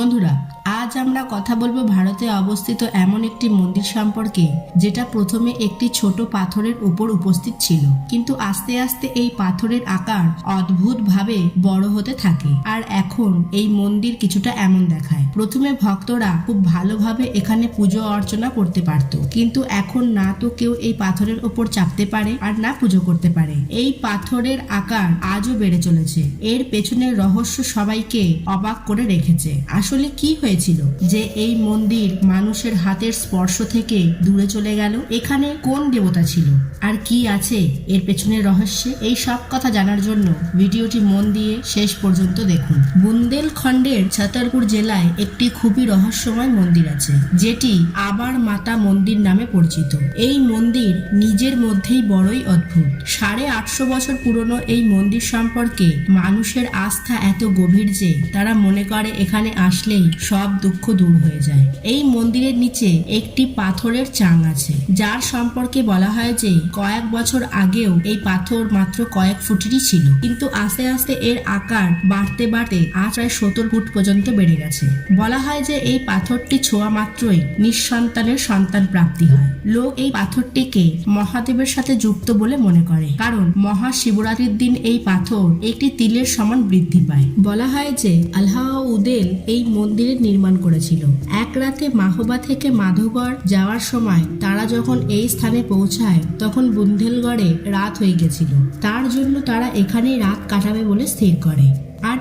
বন্ধুরা, আজ আমরা কথা বলব ভারতে অবস্থিত এমন একটি মন্দির সম্পর্কে, যেটা প্রথমে একটি ছোট পাথরের উপর উপস্থিত ছিল। কিন্তু আস্তে আস্তে এই পাথরের আকার অদ্ভুতভাবে বড় হতে থাকে। আর এখন এই মন্দির কিছুটা এমন দেখায়। প্রথমে ভক্তরা খুব ভালোভাবে এখানে পুজো অর্চনা করতে পারত। কিন্তু এখন না তো কেউ এই পাথরের ওপর চাপতে পারে আর না পুজো করতে পারে। এই পাথরের আকার আজও বেড়ে চলেছে। এর পেছনের রহস্য সবাইকে অবাক করে রেখেছে। আসলে কি হয়েছিল? যে এই মন্দির মানুষের হাতের স্পর্শ থেকে দূরে চলে গেল? এখানে কোন দেবতা ছিল? আর কি আছে? এর পেছনের রহস্যে? এই সব কথা জানার জন্য ভিডিওটি মন দিয়ে শেষ পর্যন্ত দেখুন। বুন্দেলখণ্ডের ছতরপুর জেলায় একটি খুবই রহস্যময় মন্দির আছে, যেটি আবার মাতা মন্দির নামে পরিচিত। এই মন্দির নিজের মধ্যেই বড়ই অদ্ভুত। সাড়ে আটশো বছর পুরনো এই মন্দির সম্পর্কে মানুষের আস্থা এত গভীর যে তারা মনে করে এখানে আসলেই সব দুঃখ দূর হয়ে যায়। এই মন্দিরের নিচে একটি পাথরের চাং আছে। যার সম্পর্কে বলা হয় যে, কয়েক বছর আগেও এই পাথর মাত্র কয়েক ফুটেরই ছিল। কিন্তু আস্তে আস্তে এর আকার বাড়তে বাড়তে আজ প্রায় সত্তর ফুট পর্যন্ত বেড়ে গেছে। বলা হয় যে, এই পাথরটি ছোঁয়া মাত্রই নিঃসন্তানের সন্তান প্রাপ্তি হয়। লোক এই পাথরটিকে মহাদেবের সাথে যুক্ত বলে মনে করে। কারণ মহাশিবরাত্রির দিন এই পাথর একটি তিলের সমান বৃদ্ধি পায়। বলা হয় যে, আল্লাহ উদেল এই মন্দিরের নির্মাণ করেছিল। এক রাতে মাহবা থেকে মাধবগড় যাওয়ার সময় তারা যখন এই স্থানে পৌঁছায়, তখন বুন্দেলগড়ে রাত হয়ে গেছিল। তার জন্য তারা এখানেই রাত কাটাবে বলে স্থির করে।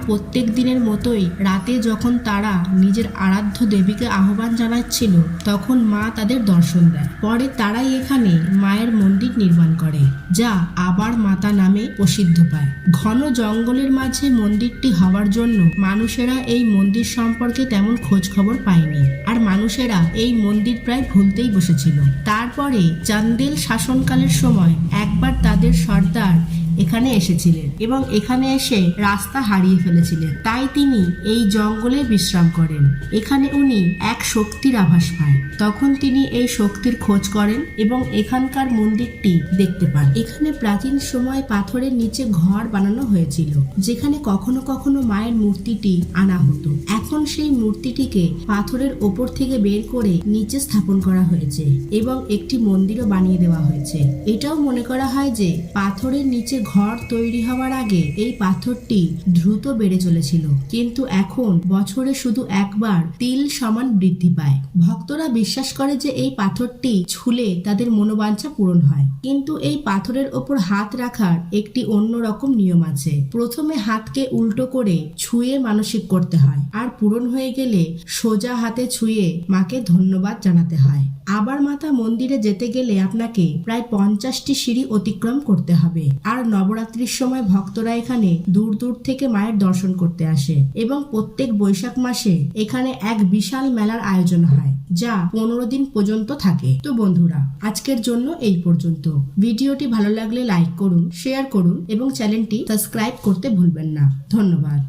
প্রত্যেক দিনের মতোই রাতে যখন তারা নিজের আরাধ্য দেবীকে আহ্বান জানাচ্ছিল, তখন মা তাদের দর্শন দেয় পরে তারাই এখানে মায়ের মন্দির নির্মাণ করে, যা আবার মাতা নামে প্রসিদ্ধ পায়। ঘন জঙ্গলের মাঝে মন্দিরটি হওয়ার জন্য মানুষেরা এই মন্দির সম্পর্কে তেমন খোঁজ খবর পায়নি, আর মানুষেরা এই মন্দির প্রায় ভুলতেই বসেছিল। তারপরে চান্দেল শাসনকালের সময় একবার তাদের সর্দার এখানে এসেছিলেন এবং এখানে এসে রাস্তা হারিয়ে ফেলেছিলেন। তাই তিনি এই জঙ্গলে বিশ্রাম করেন। এখানে উনি এক শক্তির আভাস পায়। তখন তিনি এই শক্তির খোঁজ করেন এবং এখানকার মন্দিরটি দেখতে পান। এখানে প্রাচীন সময় পাথরের নিচে ঘর বানানো হয়েছিল, যেখানে কখনো কখনো মায়ের মূর্তিটি আনা হতো। এখন সেই মূর্তিটিকে পাথরের ওপর থেকে বের করে নিচে স্থাপন করা হয়েছে এবং একটি মন্দিরও বানিয়ে দেওয়া হয়েছে। এটাও মনে করা হয় যে পাথরের নিচে ঘর তৈরি হওয়ার আগে এই পাথরটি দ্রুত বেড়ে চলেছিল। কিন্তু এখন বছরে শুধু একবার তিল সমান বৃদ্ধি পায়। ভক্তরা বিশ্বাস করে যে এই পাথরটি ছুলে তাদের মনোবাঞ্ছা পূরণ হয়। কিন্তু এই পাথরের ওপর হাত রাখার একটি অন্যরকম নিয়ম আছে। প্রথমে হাতকে উল্টো করে ছুঁয়ে মানসিক করতে হয়। আর পূরণ হয়ে গেলে সোজা হাতে ছুঁয়ে মাকে ধন্যবাদ জানাতে হয়। আবার মাতা মন্দিরে যেতে গেলে আপনাকে প্রায় পঞ্চাশটি সিঁড়ি অতিক্রম করতে হবে। আর নবরাত্রির সময় ভক্তরা এখানে দূর দূর থেকে মায়ের দর্শন করতে আসে এবং প্রত্যেক বৈশাখ মাসে এখানে এক বিশাল মেলার আয়োজন হয়, যা পনেরো দিন পর্যন্ত থাকে। তো বন্ধুরা, আজকের জন্য এই পর্যন্ত। ভিডিওটি ভালো লাগলে লাইক করুন, শেয়ার করুন এবং চ্যানেলটি সাবস্ক্রাইব করতে ভুলবেন না। ধন্যবাদ।